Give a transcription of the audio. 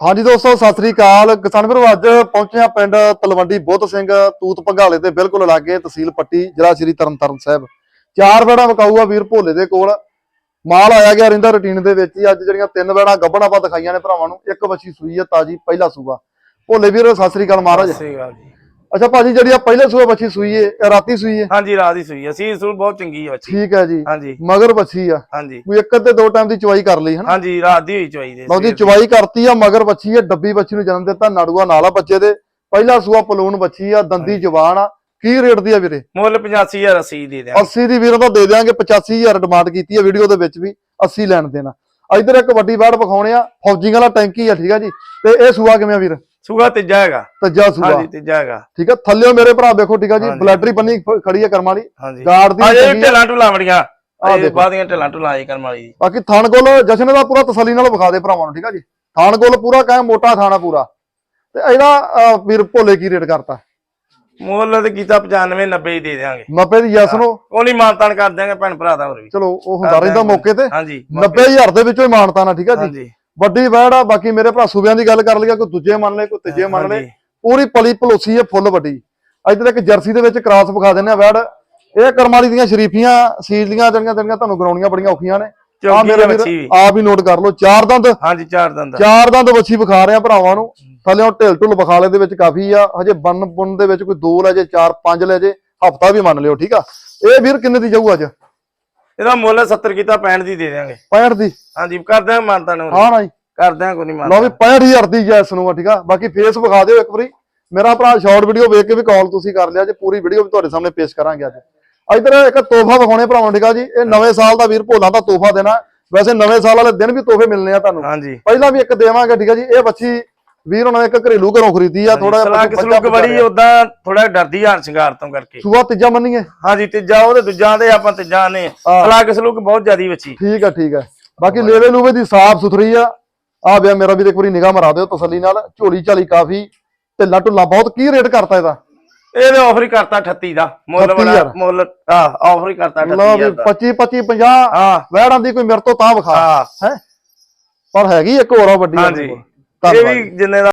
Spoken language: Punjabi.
ਹਾਂਜੀ ਦੋਸਤੋ, ਸਤਿ ਸ੍ਰੀ ਅਕਾਲ। ਕਿਸਾਨ ਵੀਰੋ, ਅੱਜ ਪਹੁੰਚਿਆ ਪਿੰਡ ਤਲਵੰਡੀ ਬੁੱਧ ਸਿੰਘ ਤੂਤ ਪੰਘਾਲੇ ਦੇ ਬਿਲਕੁਲ ਲਾਗੇ ਤਹਿਸੀਲ ਪੱਟੀ, ਜ਼ਿਲ੍ਹਾ ਸ਼੍ਰੀ ਤਰਨਤਾਰਨ ਸਾਹਿਬ। ਚਾਰ ਬੈੜਾ ਵਿਕਾਊ ਵੀਰ ਭੋਲੇ ਦੇ ਕੋਲ। ਮਾਲ ਆਇਆ ਗਿਆ ਰਹਿੰਦਾ ਰੁਟੀਨ ਦੇ ਵਿੱਚ ਹੀ। ਅੱਜ ਜਿਹੜੀਆਂ ਤਿੰਨ ਬੈੜਾ ਗੱਬਣਾ ਆਪਾਂ ਦਿਖਾਈਆਂ ਨੇ ਭਰਾਵਾਂ ਨੂੰ, ਇੱਕ ਵੱਛੀ ਸੂਈ ਆ, ਤਾਜੀ, ਪਹਿਲਾ ਸੂਬਾ ਭੋਲੇ ਵੀਰ, ਸਤਿ ਸ੍ਰੀ ਅਕਾਲ ਮਹਾਰਾਜ। ਸਹੀ ਗੱਲ ਜੀ। ਅੱਛਾ ਭਾਜੀ ਜਿਹੜੀ ਆ ਪਹਿਲੇ ਸੂਆ ਵੱਛੀ ਸੂਈ ਏ ਇਹ ਰਾਤੀ ਸੂਈ ਏ? ਹਾਂਜੀ ਰਾਤ ਦੀ ਸੂਈ ਅਸੀਂ ਸੂਲ ਬਹੁਤ ਚੰਗੀ ਹੈ ਬੱਚੀ। ਠੀਕ ਹੈ ਜੀ। ਹਾਂਜੀ। ਮਗਰ ਵੱਛੀ ਆ। ਹਾਂਜੀ। ਕੋਈ ਇੱਕ ਤੇ ਦੋ ਟਾਈਮ ਦੀ ਚਵਾਈ ਕਰ ਲਈ ਹਨਾ? ਹਾਂਜੀ ਰਾਤ ਦੀ ਹੋਈ ਚੋਈ ਦੇ ਉਹਦੀ ਚਵਾਈ ਕਰਤੀ ਆ ਮਗਰ ਬੱਚੀ ਆ ਡੱਬੀ ਬੱਚੀ ਨੂੰ ਜਨਮ ਦਿੱਤਾ ਨੜੂਆ ਨਾਲਾ ਬੱਚੇ ਦੇ। ਪਹਿਲਾ ਸੂਆ ਪਲੂਨ ਬੱਚੀ ਆ ਦੰਦੀ ਜਵਾਨ ਆ। ਕੀ ਰੇਟ ਦੀ ਆ ਵੀਰੇ? ਮੁੱਲ 85000 ਅਸੀਂ ਦੇ ਦਿਆਂ 80 ਦੀ ਵੀਰਾਂ ਦਾ ਦੇ ਦਿਆਂਗੇ 85000 ਡਿਮਾਂਡ ਕੀਤੀ ਆ ਵੀਡੀਓ ਦੇ ਵਿੱਚ ਵੀ 80 ਲੈਣ ਦੇਣਾ। ਇਧਰ ਇੱਕ ਵੱਡੀ ਬਾੜ ਵਿਖਾਉਣੇ ਆ ਫੌਜੀ ਵਾਲਾ ਟੈਂਕੀ ਆ ਠੀਕ ਆ ਜੀ। ਤੇ ਇਹ ਸੂਆ ਕਿਵੇਂ ਆ ਵੀਰ? ਸੂਗਾ ਤੀਜਾ ਹੈਗਾ। ਤੱਜਾ ਸੂਆ ਹਾਂਜੀ ਤੀਜਾ ਹੈਗਾ। ਠੀਕ ਆ ਥੱਲਿਓ ਮੇਰੇ ਭਰਾ ਵੇਖੋ ਠੀਕ ਆ ਜੀ ਹਾਂਜੀ। ਬਲੈਡਰੀ ਬੰਨੀ ਖੜੀ ਆ ਕਰਮਾਂ ਵਾਲੀ। ਗਾਰਡ ਦੀ ਅਜੇ ਆ। ਢਿੱਲਾਂ ਢੁੱਲਾਂ ਆਹ ਇਹ ਦੇਖੋ। ਬਾਦੀਆਂ ਢਿੱਲਾਂ ਢੁੱਲਾਂ ਆਈ ਕਰਮ ਵਾਲੀ। ਦੀ ਬਾਕੀ ਥਾਣ ਗੋਲ ਜਸ਼ਨ ਦਾ ਪੂਰਾ ਤਸੱਲੀ ਨਾਲ ਵਿਖਾ ਦੇ ਭਰਾਵਾਂ ਨੂੰ ਠੀਕ ਆ ਜੀ। ਥਾਣ ਗੋਲ ਪੂਰਾ ਕਾਇਮ ਮੋਟਾ ਥਾਣਾ ਪੂਰਾ। ਤੇ ਇਹਦਾ ਵੀਰ ਭੋਲੇ ਕੀ ਰੇਟ ਕਰਤਾ? ਮੁੱਲ ਤੇ ਕੀਤਾ 95 90 ਹੀ ਦੇ ਦਿਆਂਗੇ। 90 ਦੀ ਯੈਸ ਨੂੰ ਉਹ ਨਹੀਂ ਮਾਨਤਾਨ ਕਰ ਦਿਆਂਗੇ ਭੈਣ ਭਰਾ ਦਾ ਹੋਰ ਵੀ। ਚਲੋ ਉਹ ਹੁੰਦਾ ਰਹਿੰਦਾ ਮੌਕੇ ਤੇ। ਹਾਂਜੀ 90000 ਦੇ ਵਿੱਚੋਂ ਹੀ ਮਾਨਤਾ ਨਾ ਠੀਕ ਆ ਜੀ। ਹਾਂਜੀ। ਵੱਡੀ ਵੈੜ ਆ ਬਾਕੀ ਮੇਰੇ ਭਰਾ ਸੂਬਿਆਂ ਦੀ ਗੱਲ ਕਰ ਲਈਏ ਕੋਈ ਦੂਜੇ ਮੰਨ ਲਏ ਕੋਈ ਤੀਜੇ ਮੰਨ ਹਾਂਜੀ। ਪੂਰੀ ਪਲੀ ਭਲੋਸੀ ਹੈ ਫੁੱਲ ਵੱਡੀ। ਇੱਧਰ ਇੱਕ ਜਰਸੀ ਦੇ ਵਿੱਚ ਕ੍ਰਾਸ ਵਿਖਾ ਦਿੰਦੇ ਆ ਵੈੜ। ਇਹ ਕਰਮਾਲੀ ਦੀਆਂ ਸ਼ਰੀਫੀਆਂ ਸੀਲੀਆਂ ਜਿਹੜੀਆਂ ਜਿਹੜੀਆਂ ਤੁਹਾਨੂੰ ਗਰਾਉਣੀਆਂ ਬੜੀਆਂ ਔਖੀਆਂ ਨੇ। ਆ ਮੇਰੇ ਵੀਰ ਆਪ ਹੀ ਨੋਟ ਕਰ ਲਓ ਚਾਰ ਦੰਦ। ਹਾਂਜੀ ਚਾਰ ਦੰਦ ਚਾਰ ਦੰਦ ਵੱਛੀ ਵਿਖਾ ਰਿਹਾ ਭਰਾਵਾਂ ਨੂੰ। ਥੱਲੇੋਂ ਢਿਲ ਢੁੱਲ ਵਿਖਾਲੇ ਦੇ ਵਿੱਚ ਕਾਫੀ ਆ। ਹਜੇ ਬੰਨ ਬੁੰਨ ਦੇ ਵਿੱਚ ਕੋਈ ਦੋ ਲੈ ਜੇ ਚਾਰ ਪੰਜ ਲੈ ਜੇ ਹਫਤਾ ਵੀ ਮੰਨ ਲਿਓ ਠੀਕ ਆ। ਇਹ ਵੀਰ ਕਿੰਨੇ ਦੀ ਜਾਊ ਅੱਜ? ਇਹਦਾ ਮੁੱਲ 70 ਕੀਤਾ 65 ਦੀ ਦੇ ਦਿਆਂਗੇ। 65 ਦੀ? ਹਾਂਜੀ ਕਰ ਦਿਆਂਗੇ ਮਾਨਤਾਨ ਹੋਰ ਹਾਂ ਨਾ ਜੀ ਕਰ ਦਿਆਂਗੇ ਕੋਈ ਨਹੀਂ ਲਓ ਵੀ ਮਾਨਤਾਨ 65000 ਦੀ ਜੈਸ ਨੂੰ ਆ ਠੀਕ ਆ? ਬਾਕੀ ਫੇਸ ਵਿਖਾ ਦਿਓ ਇੱਕ ਵਾਰੀ। ਮੇਰਾ ਭਰਾ ਸ਼ਾਰਟ ਵੀਡੀਓ ਵੇਖ ਕੇ ਵੀ ਕਾਲ ਤੁਸੀਂ ਕਰ ਲਿਆ ਜੇ ਪੂਰੀ ਵੀਡੀਓ ਵੀ ਤੁਹਾਡੇ ਸਾਹਮਣੇ ਪੇਸ਼ ਕਰਾਂਗੇ ਅੱਜ। ਇਧਰ ਇੱਕ ਤੋਹਫਾ ਵਿਖਾਉਣੇ ਭਰਾਵਾਂ ਨੂੰ ਠੀਕ ਆ ਜੀ? ਇਹ ਨਵੇਂ ਸਾਲ ਦਾ ਵੀਰ ਭੋਲਾ ਦਾ ਤੋਹਫਾ ਦੇਣਾ। ਵੈਸੇ ਨਵੇਂ ਸਾਲ ਵਾਲੇ ਦਿਨ ਵੀ ਤੋਹਫੇ ਮਿਲਨੇ ਆ ਤੁਹਾਨੂੰ। ਹਾਂਜੀ। ਪਹਿਲਾਂ ਵੀ ਇੱਕ ਦੇਵਾਂਗੇ ਠੀਕ ਆ ਜੀ? ਇਹ ਬੱਚੀ ਵੀਰ ਉਹਨਾਂ ਨੇ ਇੱਕ ਘਰੇਲੂ ਘਰੋਂ ਖਰੀਦੀ ਆ ਥੋੜਾ ਸਲਾਕ ਸਲੂਕ ਬੜੀ ਉਦਾਂ ਥੋੜਾ ਡਰਦੀ ਹਾਰ ਸ਼ਿੰਗਾਰ ਤੋਂ ਕਰਕੇ। ਸੂਆ ਤੀਜਾ ਮੰਨੀਏ? ਹਾਂਜੀ ਤੀਜਾ ਉਹਦੇ ਦੂਜਾਂ ਦੇ ਆਪਾਂ ਤੀਜਾਂ ਨੇ। ਸਲਾਕ ਸਲੂਕ ਬਹੁਤ ਜ਼ਿਆਦੀ ਬੱਚੀ। ਠੀਕ ਆ ਠੀਕ ਆ। ਬਾਕੀ ਲੇਵੇ ਲੂਵੇ ਦੀ ਸਾਫ਼ ਸੁਥਰੀ ਆ। ਆ ਬਿਆ ਮੇਰਾ ਵੀ ਇੱਕ ਵਾਰੀ ਨਿਗਾਹ ਮਰਾ ਦਿਓ ਤਸੱਲੀ ਨਾਲ। ਝੋਲੀ ਝਾਲੀ ਕਾਫੀ ਢਿੱਲਾ ਢੁੱਲਾ ਬਹੁਤ ਕੀ ਰੇਟ ਕਰਤਾ ਇਹਦਾ? ਇਹਦੇ ਆਫਰ ਹੀ ਕਰਤਾ 38 ਦਾ। ਮੁੱਲ 38 ਬੜਾ ਹਜ਼ਾਰ। ਮੁੱਲ ਆ ਆਫਰ ਹੀ ਕਰਤਾ 38 ਲਓ ਵੀ ਦਾ। 25 25 50 ਹਾਂ। ਵੈੜਾਂ ਦੀ ਕੋਈ ਮੇਰੇ ਤੋਂ ਤਾਂ ਵਿਖਾ। ਹਾਂ। ਪਰ ਹੈਗੀ ਇੱਕ ਹੋਰ ਆ ਵੱਡੀ ਹਾਂਜੀ। ਇਹ ਵੀ ਜਿੰਨੇ ਦਾ